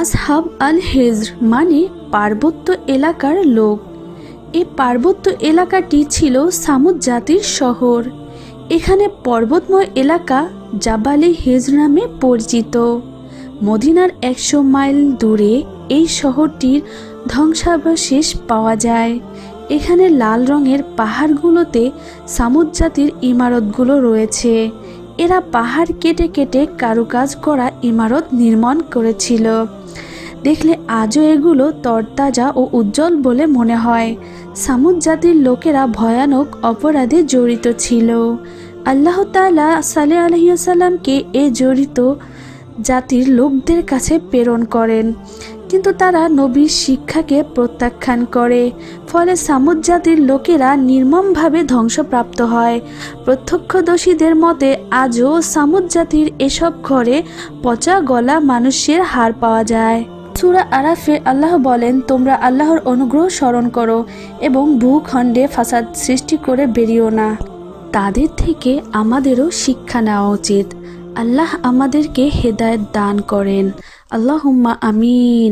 আসহাব আল হেজর মানে পার্বত্য এলাকার লোক। এই পার্বত্য এলাকাটি ছিল সামুদ জাতির শহর। এখানে পর্বতময় এলাকা জাবালে হেজ নামে পরিচিত। মদিনার একশো মাইল দূরে এই শহরটির ধ্বংসাবশেষ পাওয়া যায়। এখানে লাল রঙের পাহাড়গুলোতে সামুদ জাতির ইমারতগুলো রয়েছে। এরা পাহাড় কেটে কেটে কারুকাজ করা ইমারত নির্মাণ করেছিল। দেখলে আজও এগুলো তরতাজা ও উজ্জ্বল বলে মনে হয়। সামুদ জাতির লোকেরা ভয়ানক অপরাধে জড়িত ছিল। আল্লাহ তালা সালে আলহিসাল্লামকে এ জড়িত জাতির লোকদের কাছে প্রেরণ করেন। কিন্তু তারা নবীর শিক্ষাকে প্রত্যাখ্যান করে, ফলে সামুদ জাতির লোকেরা নির্মমভাবে ধ্বংসপ্রাপ্ত হয়। প্রত্যক্ষদর্শীদের মতে, আজও সামুদ জাতির এসব ঘরে পচা গলা মানুষের হার পাওয়া যায়। সুরা আরাফে আল্লাহ বলেন, তোমরা আল্লাহর অনুগ্রহ স্মরণ করো এবং ভূখণ্ডে ফাসাদ সৃষ্টি করে বেরিও না। তাদের থেকে আমাদেরও শিক্ষা নেওয়া উচিত। আল্লাহ আমাদেরকে হেদায়ত দান করেন। আল্লাহুম্মা আমিন।